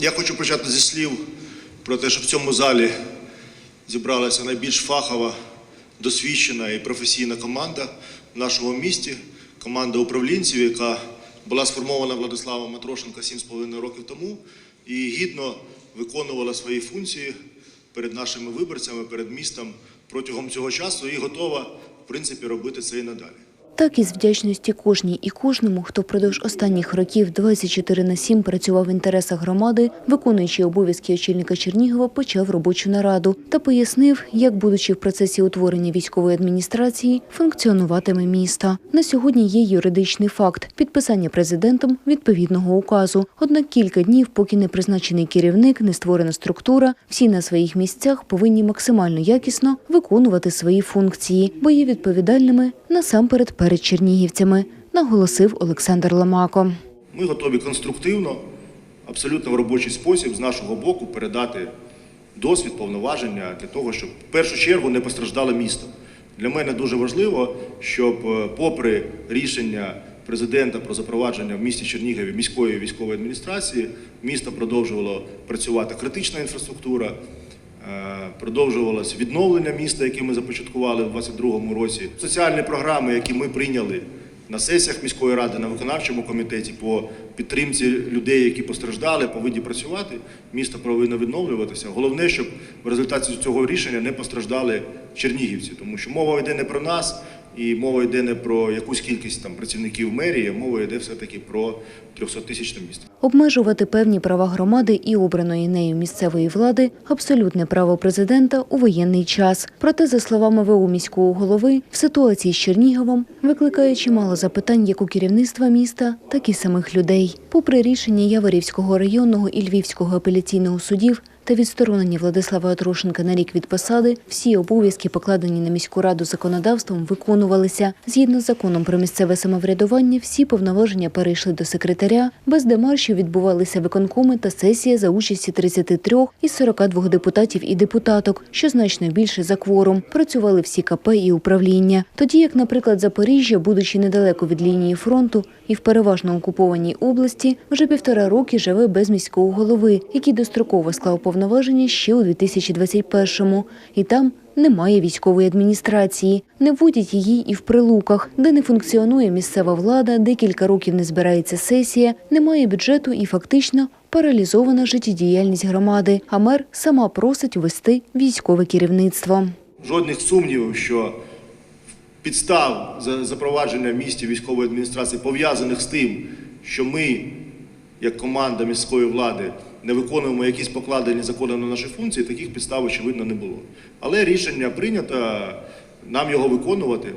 Я хочу почати зі слів про те, що в цьому залі зібралася найбільш фахова, досвідчена і професійна команда в нашому місті, команда управлінців, яка була сформована Владиславом Матрошенко 7,5 років тому і гідно виконувала свої функції перед нашими виборцями, перед містом протягом цього часу і готова, в принципі, робити це і надалі. Так із вдячності кожній і кожному, хто впродовж останніх років 24 на 7 працював в інтересах громади, виконуючи обов'язки очільника Чернігова, почав робочу нараду та пояснив, як, будучи в процесі утворення військової адміністрації, функціонуватиме місто. На сьогодні є юридичний факт підписання президентом відповідного указу. Однак кілька днів, поки не призначений керівник, не створена структура, всі на своїх місцях повинні максимально якісно виконувати свої функції, бо є відповідальними насамперед перед чернігівцями, наголосив Олександр Ламако. Ми готові конструктивно, абсолютно в робочий спосіб з нашого боку передати досвід, повноваження для того, щоб в першу чергу не постраждало місто. Для мене дуже важливо, щоб, е, попри рішення президента про запровадження в місті Чернігові міської військової адміністрації, місто продовжувало працювати критична інфраструктура. Е, Продовжувалось відновлення міста, яке ми започаткували в 2022 році. Соціальні програми, які ми прийняли на сесіях міської ради, на виконавчому комітеті по підтримці людей, які постраждали, повинні працювати. Місто повинно відновлюватися. Головне, щоб в результаті цього рішення не постраждали чернігівці, тому що мова йде не про нас. І мова йде не про якусь кількість там працівників мерії, мова йде все-таки про 300-тисячне місто. Обмежувати певні права громади і обраної нею місцевої влади абсолютне право президента у воєнний час. Проте, за словами ВУ міського голови, в ситуації з Черніговом викликає чимало запитань як у керівництва міста, так і самих людей. Попри рішення Яворівського районного і Львівського апеляційного судів. Та відсторонення Владислава Атрошенка на рік від посади всі обов'язки, покладені на міську раду законодавством, виконувалися. Згідно з законом про місцеве самоврядування, всі повноваження перейшли до секретаря. Без демаршів відбувалися виконкоми та сесія за участі 33 із 42 депутатів і депутаток, що значно більше за кворум. Працювали всі КП і управління. Тоді, як, наприклад, Запоріжжя, будучи недалеко від лінії фронту і в переважно окупованій області, вже півтора роки живе без міського голови, який достроково склав повноваження ще у 2021-му. І там немає військової адміністрації, не вводять її і в прилуках, де не функціонує місцева влада, декілька років не збирається сесія, немає бюджету і фактично паралізована життєдіяльність громади. А мер сама просить ввести військове керівництво. Жодних сумнівів, що підстав за запровадження в місті військової адміністрації пов'язаних з тим, що ми, як команда міської влади, не виконуємо якісь покладені законом на наші функції, таких підстав, очевидно, не було. Але рішення прийнято, нам його виконувати.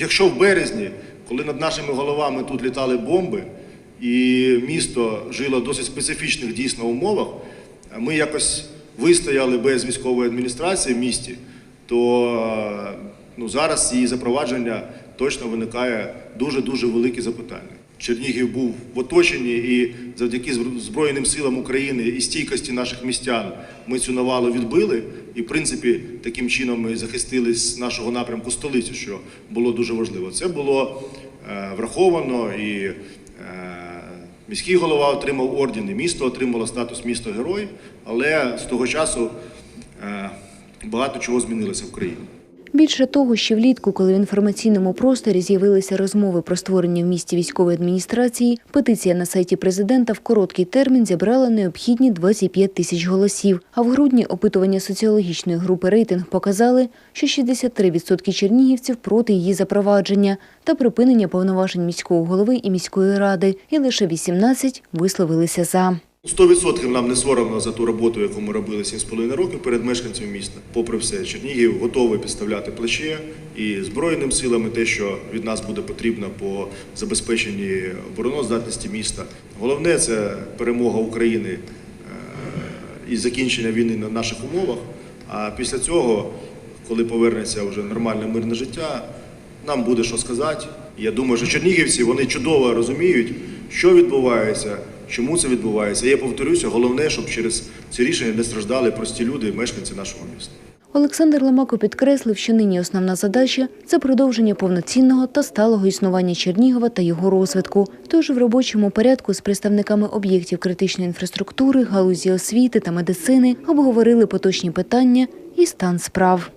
Якщо в березні, коли над нашими головами тут літали бомби, і місто жило в досить специфічних дійсно умовах, ми якось вистояли без військової адміністрації в місті, то ну, зараз її запровадження точно виникає дуже-дуже великі запитання. Чернігів був в оточенні, і завдяки Збройним силам України і стійкості наших містян ми цю навалу відбили. І, в принципі, таким чином ми захистили з нашого напрямку столицю, що було дуже важливо. Це було е, враховано і е, міський голова отримав орден, і місто отримало статус місто герой, але з того часу е, багато чого змінилося в країні. Більше того, ще влітку, коли в інформаційному просторі з'явилися розмови про створення в місті військової адміністрації, петиція на сайті президента в короткий термін зібрала необхідні 25 тисяч голосів. А в грудні опитування соціологічної групи рейтинг показали, що 63% чернігівців проти її запровадження та припинення повноважень міського голови і міської ради, і лише 18 висловилися за. 100% нам не соромно за ту роботу, яку ми робили 7,5 років перед мешканцями міста. Попри все, Чернігів готовий підставляти плече і Збройним силам, і те, що від нас буде потрібно по забезпеченні обороноздатності міста. Головне це перемога України е, і закінчення війни на наших умовах. А після цього, коли повернеться вже нормальне мирне життя, нам буде що сказати. Я думаю, що чернігівці вони чудово розуміють, що відбувається, чому це відбувається. Я повторюся, головне, щоб через ці рішення не страждали прості люди, мешканці нашого міста. Олександр Ломако підкреслив, що нині основна задача це продовження повноцінного та сталого існування Чернігова та його розвитку. Тож в робочому порядку з представниками об'єктів критичної інфраструктури, галузі освіти та медицини обговорили поточні питання і стан справ.